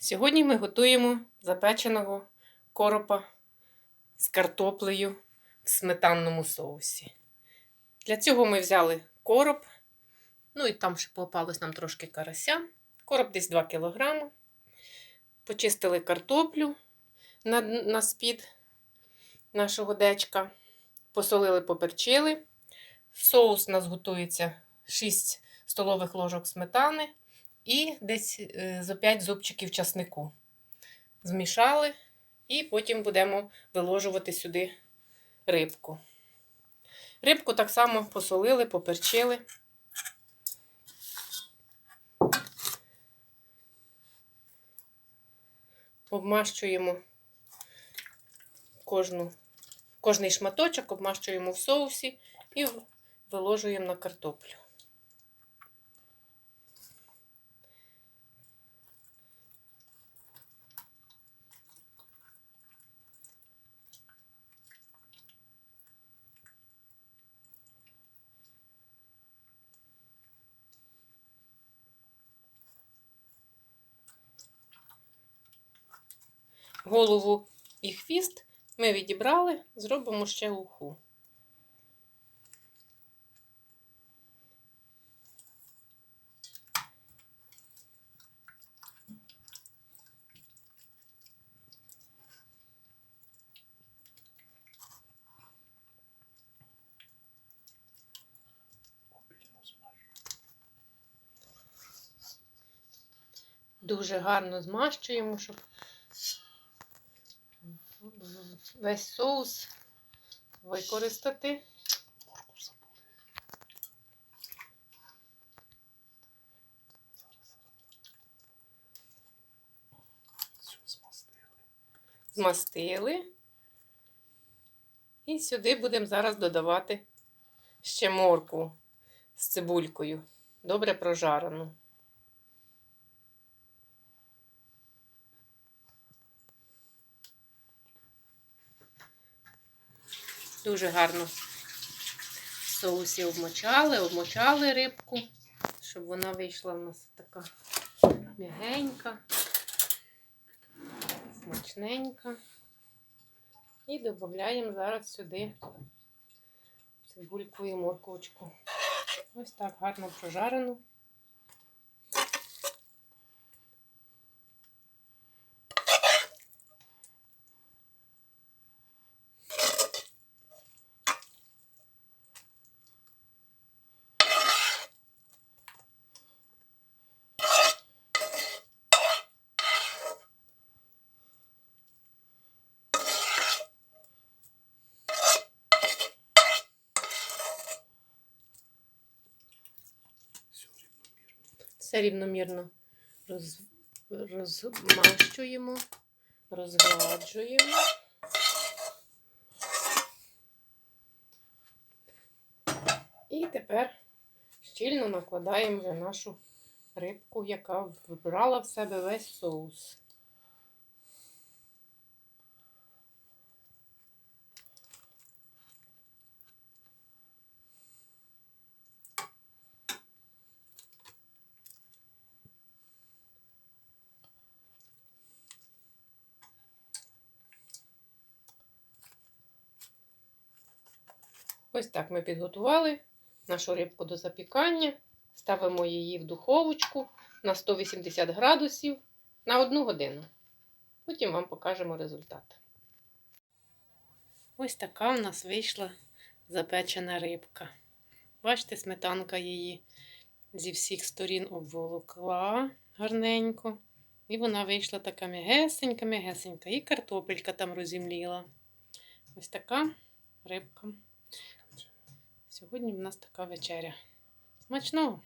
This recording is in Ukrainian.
Сьогодні ми готуємо запеченого коропа з картоплею в сметанному соусі. Для цього ми взяли короб, ну і там ще попалось нам трошки карася. Короб десь 2 кг. Почистили картоплю на, на спід нашого дечка. Посолили, поперчили. Соус у нас готується 6 столових ложок сметани і десь е, зо 5 зубчиків часнику. Змішали і потім будемо виложувати сюди рибку. Рибку так само посолили, поперчили. Обмащуємо кожну, кожний шматочок, обмащуємо в соусі і виложуємо на картоплю. Голову і хвіст ми відібрали, зробимо ще уху. Дуже гарно змащуємо, щоб весь соус використати. Змастили. І сюди будемо зараз додавати ще моркву з цибулькою, добре прожарену. Дуже гарно в соусі обмочали, обмочали рибку, щоб вона вийшла в нас така м'ягенька, смачненька. І додаємо зараз сюди цибульку і морковочку. Ось так гарно прожарену. Все рівномірно роз, розмащуємо, розгладжуємо. І тепер щільно накладаємо вже нашу рибку, яка вбрала в себе весь соус. Ось так ми підготували нашу рибку до запікання. Ставимо її в духовочку на 180 градусів на 1 годину. Потім вам покажемо результат. Ось така в нас вийшла запечена рибка. Бачите, сметанка її зі всіх сторін обволокла гарненько. І вона вийшла така м'ягесенька-м'ягесенька. І картопелька там розімліла. Ось така рибка. Сьогодні в нас така вечеря. Смачного!